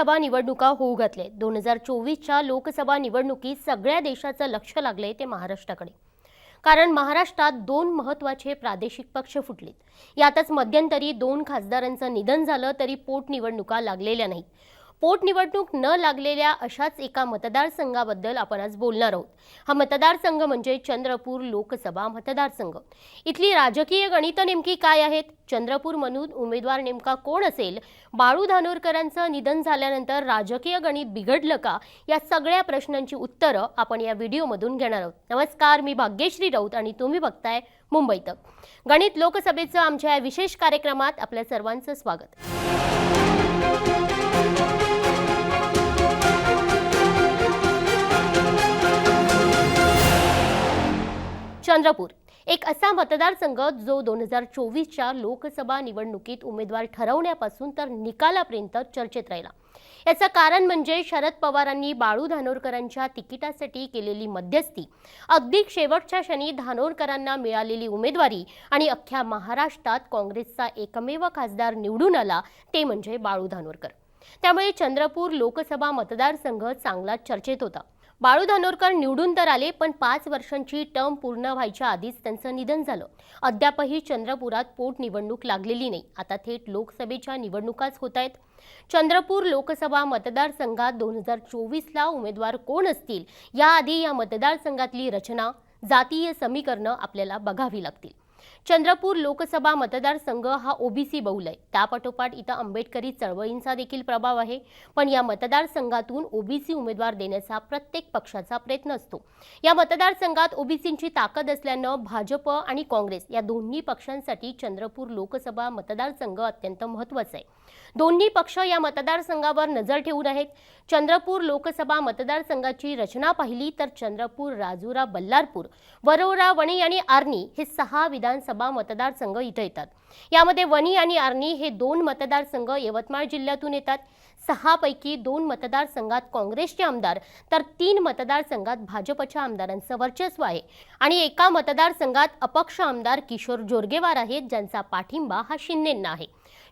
लोकसभा निवडणुका होऊ घातल्या दोन हजार चोवीसच्या लोकसभा निवडणुकीत सगळ्या देशाचं लक्ष लागले ते महाराष्ट्राकडे. कारण महाराष्ट्रात दोन महत्त्वाचे प्रादेशिक पक्ष फुटलेत. यातच मध्यंतरी दोन खासदारांचं निधन झालं तरी पोटनिवडणुका लागलेल्या नाहीत. पोटनिवडणूक न लागलेल्या अशाच एका मतदारसंघाबद्दल आपण आज बोलणार आहोत. हा मतदारसंघ म्हणजे चंद्रपूर लोकसभा मतदारसंघ. इथली राजकीय गणितं नेमकी काय आहेत? चंद्रपूरमधून उमेदवार नेमका कोण असेल? बाळू धानोरकरांचं निधन झाल्यानंतर राजकीय गणित बिघडलं का? या सगळ्या प्रश्नांची उत्तरं आपण या व्हिडिओमधून घेणार आहोत. नमस्कार मी भाग्यश्री राऊत आणि तुम्ही बघताय मुंबईत गणित लोकसभेचं आमच्या या विशेष कार्यक्रमात आपल्या सर्वांचं स्वागत. चंद्रपूर. एक असा मतदारसंघ जो दोन हजार चोवीसच्या लोकसभा निवडणुकीत उमेदवार ठरवण्यापासून तर निकालापर्यंत चर्चेत राहिला. याचं कारण म्हणजे शरद पवारांनी बाळू धानोरकरांच्या तिकिटासाठी केलेली मध्यस्थी अगदी शेवटच्या क्षणी धानोरकरांना मिळालेली उमेदवारी आणि अख्ख्या महाराष्ट्रात काँग्रेसचा एकमेव खासदार निवडून आला ते म्हणजे बाळू धानोरकर. त्यामुळे चंद्रपूर लोकसभा मतदारसंघ चांगला चर्चेत होता. बाळू धानोरकर निवडून तर आले पण पाच वर्षांची टर्म पूर्ण व्हायच्या आधीच त्यांचं निधन झालं. अद्यापही चंद्रपुरात पोटनिवडणूक लागलेली नाही. आता थेट लोकसभेच्या निवडणुकाच होत आहेत. चंद्रपूर लोकसभा मतदारसंघात दोन हजार चोवीसला उमेदवार कोण असतील? याआधी या मतदारसंघातली रचना जातीय समीकरणं आपल्याला बघावी लागतील. चंद्रपूर लोकसभा मतदारसंघ हा ओबीसी बहुल आहे. त्यापाठोपाठ इथं आंबेडकरी चळवळींचा देखील प्रभाव आहे. पण या मतदारसंघातून ओबीसी उमेदवार देण्याचा प्रत्येक पक्षाचा प्रयत्न असतो. या मतदारसंघात ओबीसींची ताकद असल्यानं भाजप आणि काँग्रेस या दोन्ही पक्षांसाठी चंद्रपूर लोकसभा मतदारसंघ अत्यंत महत्त्वाचा आहे. दोन्ही पक्ष या मतदारसंघावर नजर ठेवून आहेत. चंद्रपूर लोकसभा मतदारसंघाची रचना पाहिली तर चंद्रपूर राजुरा बल्लारपूर वरोरा वणी आणि आर्नी हे सहा विधानसभा मतदारसंघ इथं येतात. यामध्ये वणी आणि आर्नी हे दोन मतदारसंघ यवतमाळ जिल्ह्यातून येतात. सहापैकी दोन मतदारसंघात काँग्रेसचे आमदार तर तीन मतदारसंघात भाजपच्या आमदारांचं वर्चस्व आहे. आणि एका मतदारसंघात अपक्ष आमदार किशोर जोरगेवार आहेत ज्यांचा पाठिंबा हा शिंदेंना आहे.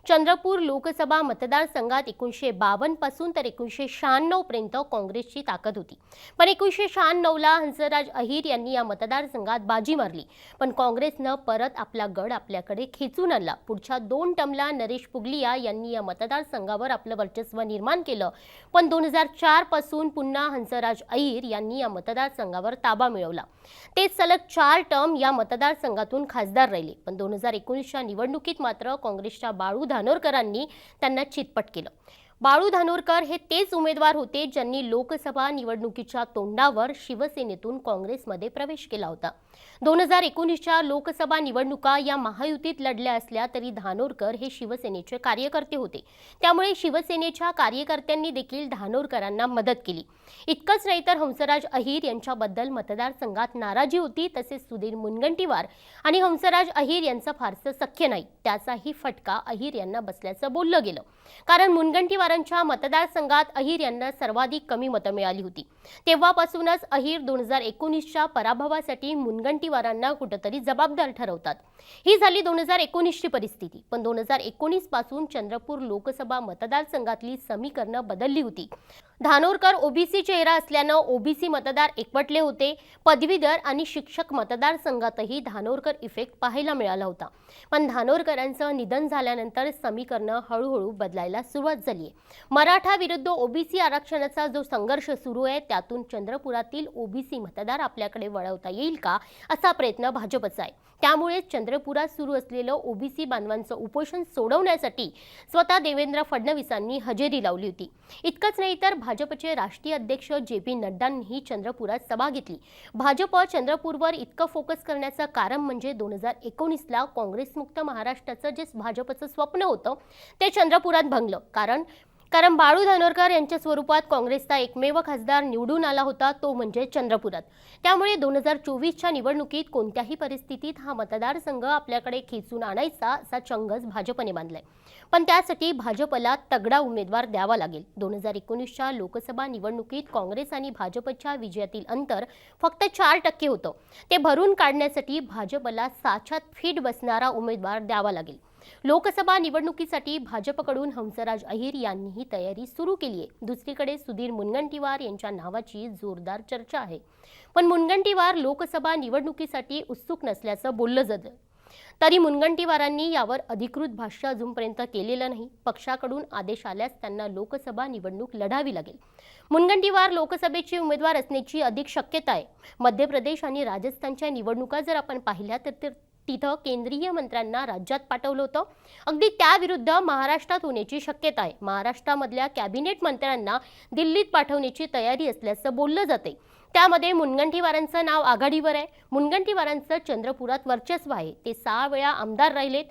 चंद्रपूर लोकसभा मतदारसंघात एकोणीसशे बावन्नपासून तर एकोणीसशे शहाण्णव पर्यंत काँग्रेसची ताकद होती. पण एकोणीसशे शहाण्णवला हंसराज अहिर यांनी या मतदारसंघात बाजी मारली. पण काँग्रेसनं परत आपला गड आपल्याकडे खेचून आणला. पुढच्या दोन टमला नरेश पुगलिया यांनी या मतदारसंघावर आपलं वर्चस्व निर्माण केलं. पण दोन हजार चारपासून पुन्हा हंसराज अहिर यांनी या मतदारसंघावर ताबा मिळवला. ते सलग चार टर्म या मतदारसंघातून खासदार राहिले. पण दोन हजार एकोणीसच्या निवडणुकीत मात्र काँग्रेसच्या बाळू धानोरकरांनी त्यांना चितपट केलं. बाळू धानोरकर हे तेच उमेदवार होते ज्यांनी लोकसभा निवडणुकीच्या तोंडावर शिवसेनेतून काँग्रेसमध्ये प्रवेश केला होता. दोन हजार एकोणीसच्या लोकसभा निवडणुका या महायुतीत लढल्या असल्या तरी धानोरकर हे शिवसेनेचे कार्यकर्ते होते. त्यामुळे शिवसेनेच्या कार्यकर्त्यांनी देखील धानोरकरांना मदत केली. इतकंच नाही तर हंसराज अहिर यांच्याबद्दल मतदारसंघात नाराजी होती तसेच सुधीर मुनगंटीवार आणि हंसराज अहिर यांचं फारसं सख्य नाही. त्याचाही फटका अहिर यांना बसल्याचं बोललं गेलं. कारण मुनगंटीवार मुनगंटीवारांच्या मतदारसंघात अहिर यांना सर्वाधिक कमी मतं मिळाली होती. तेव्हापासूनच अहिर दोन हजार एकोणीसच्या पराभवासाठी मुनगंटीवारांना कुठंतरी जबाबदार ठरवतात. ही झाली दोन हजार एकोणीसची परिस्थिती. पण दोन हजार एकोणीसपासून चंद्रपूर लोकसभा मतदारसंघातली समीकरणं बदलली होती. धानोरकर ओबीसी चेहरा असल्यानं ओबीसी मतदार एकवटले होते. पदवीधर आणि शिक्षक मतदारसंघातही धानोरकर इफेक्ट पाहायला मिळाला होता. पण धानोरकरांचं निधन झाल्यानंतर समीकरणं हळूहळू बदलायला सुरुवात झाली आहे. मराठा विरुद्ध ओबीसी आरक्षणाचा जो संघर्ष सुरू आहे त्यातून चंद्रपुरातील ओबीसी मतदार आपल्याकडे वळवता येईल का असा प्रयत्न भाजपचा आहे. त्यामुळे चंद्रपुरात सुरू असलेलं ओबीसी बांधवांचं उपोषण सोडवण्यासाठी स्वतः देवेंद्र फडणवीसांनी हजेरी लावली होती. इतकंच नाही तर भाजपचे राष्ट्रीय अध्यक्ष जे पी नड्डांनीही चंद्रपुरात सभा घेतली. भाजप चंद्रपूरवर इतकं फोकस करण्याचं कारण म्हणजे दोन हजार एकोणीसला काँग्रेसमुक्त महाराष्ट्राचं जे भाजपचं स्वप्न होतं ते चंद्रपुरात भंगलं. कारण कारण बाळू धानोरकर यांच्या स्वरूपात काँग्रेसचा एकमेव खासदार निवडून आला होता तो म्हणजे चंद्रपुरात. त्यामुळे दोन हजार चोवीसच्या निवडणुकीत कोणत्याही परिस्थितीत हा मतदारसंघ आपल्याकडे खेचून आणायचा असा चंगच भाजपने बांधलाय पण त्यासाठी भाजपला तगडा उमेदवार द्यावा लागेल. दोन हजार एकोणीसच्या लोकसभा निवडणुकीत काँग्रेस आणि भाजपच्या विजयातील अंतर फक्त चार टक्के होतं. ते भरून काढण्यासाठी भाजपला साच्यात फिट बसणारा उमेदवार द्यावा लागेल. लोकसभा निवडणुकीसाठी भाजपकडून हंसराज अहिर यांनीही तयारी सुरू केली आहे दुसरीकडे सुधीर मुनगंटीवार यांच्या नावाची जोरदार चर्चा आहे. पण मुनगंटीवार लोकसभा निवडणुकीसाठी उत्सुक नसल्याचं बोललं जातं. तरी मुनगंटीवारांनी यावर अधिकृत भाष्य अजूनपर्यंत केलेलं नाही. पक्षाकडून आदेश आल्यास त्यांना लोकसभा निवडणूक लढावी लागेल. मुनगंटीवार लोकसभेचे उमेदवार असण्याची अधिक शक्यता आहे. मध्य प्रदेश आणि राजस्थानच्या निवडणुका जर आपण पाहिल्या तर तिथं केंद्रीय मंत्र्यांना राज्यात पाठवलं होतं. अगदी त्याविरुद्ध महाराष्ट्रात होण्याची शक्यता आहे. महाराष्ट्रामधल्या कॅबिनेट मंत्र्यांना दिल्लीत पाठवण्याची तयारी असल्याचं बोललं जाते त्यामध्ये मुनगंटीवारांचं नाव आघाडीवर आहे. मुनगंटीवारांचं चंद्रपुरात वर्चस्व आहे. ते सहा वेळा आमदार राहिलेत.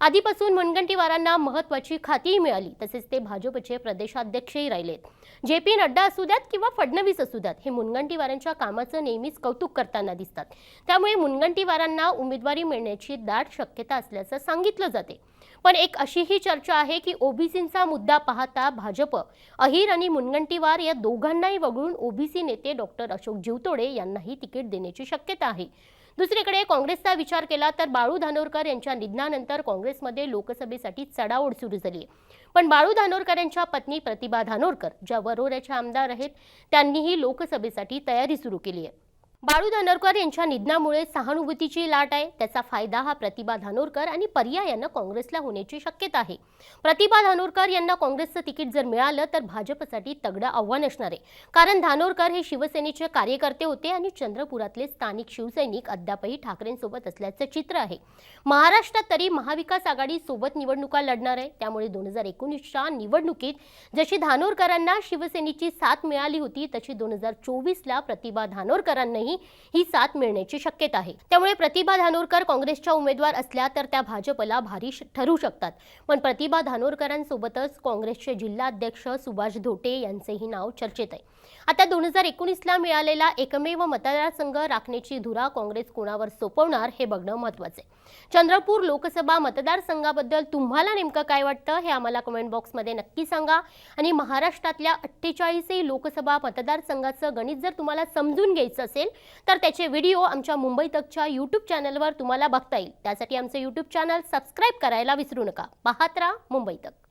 आधीपासून मुनगंटीवारांना महत्वाची खातीही मिळाली. तसेच ते भाजपचे प्रदेशाध्यक्षही राहिलेत. जे पी नड्डा असू द्यात किंवा फडणवीस असू द्यात हे मुनगंटीवारांच्या कामाचं नेहमीच कौतुक करताना दिसतात. त्यामुळे मुनगंटीवारांना उमेदवारी मिळण्याची दाट शक्यता असल्याचं सांगितलं जाते. पण एक अशीही चर्चा आहे की ओबीसींचा मुद्दा पाहता भाजप अहिर आणि मुनगंटीवार या दोघांनाही वगळून ओबीसी नेते डॉक्टर अशोक जीवतोडे यांनाही तिकीट देण्याची शक्यता आहे. दुसरीकडे काँग्रेसचा विचार केला तर बाळू धानोरकर यांच्या निधनानंतर काँग्रेसमध्ये लोकसभेसाठी चढाओढ सुरू झाली आहे. पण बाळू धानोरकर यांच्या पत्नी प्रतिभा धानोरकर ज्या वरोऱ्याच्या आमदार आहेत त्यांनीही लोकसभेसाठी तयारी सुरू केली आहे. बाळू धानोरकर यांच्या निधनामुळे सहानुभूतीची लाट आहे. त्याचा फायदा हा प्रतिभा धानोरकर आणि पर्यायानं काँग्रेसला होण्याची शक्यता आहे. प्रतिभा धानोरकर यांना काँग्रेसचं तिकीट जर मिळालं तर भाजपसाठी तगडं आव्हान असणार आहे. कारण धानोरकर हे शिवसेनेचे कार्यकर्ते होते आणि चंद्रपुरातले स्थानिक शिवसैनिक अद्यापही ठाकरेंसोबत असल्याचं चित्र आहे. महाराष्ट्रात तरी महाविकास आघाडी सोबत निवडणुका लढणार आहे. त्यामुळे दोन हजार एकोणीसच्या निवडणुकीत जशी धानोरकरांना शिवसेनेची साथ मिळाली होती तशी दोन हजार चोवीसला प्रतिभा धानोरकरांनाही ही साथ मिळण्याची शक्यता आहे. त्यामुळे प्रतिभा धानोरकर काँग्रेसच्या उमेदवार असल्या तर त्या भाजपला भारी ठरू शकतात. पण प्रतिभा धानोरकरांसोबतच काँग्रेसचे जिल्हाध्यक्ष सुभाष धोटे यांचेही नाव चर्चेत आहे. आता दोन हजार एकोणीसला मिळालेला एकमेव मतदारसंघ राखण्याची धुरा काँग्रेस कोणावर सोपवणार हे बघणं महत्वाचं आहे. चंद्रपूर लोकसभा मतदारसंघाबद्दल तुम्हाला नेमकं काय वाटतं हे आम्हाला कमेंट बॉक्समध्ये नक्की सांगा. आणि महाराष्ट्रातल्या अठ्ठेचाळीसही लोकसभा मतदारसंघाचं गणित जर तुम्हाला समजून घ्यायचं असेल तर त्याचे व्हिडिओ आमच्या मुंबई तकच्या यूट्यूब चॅनलवर तुम्हाला बघता येईल. त्यासाठी आमचं यूट्यूब चॅनल सबस्क्राईब करायला विसरू नका. पाहत राहा मुंबई तक.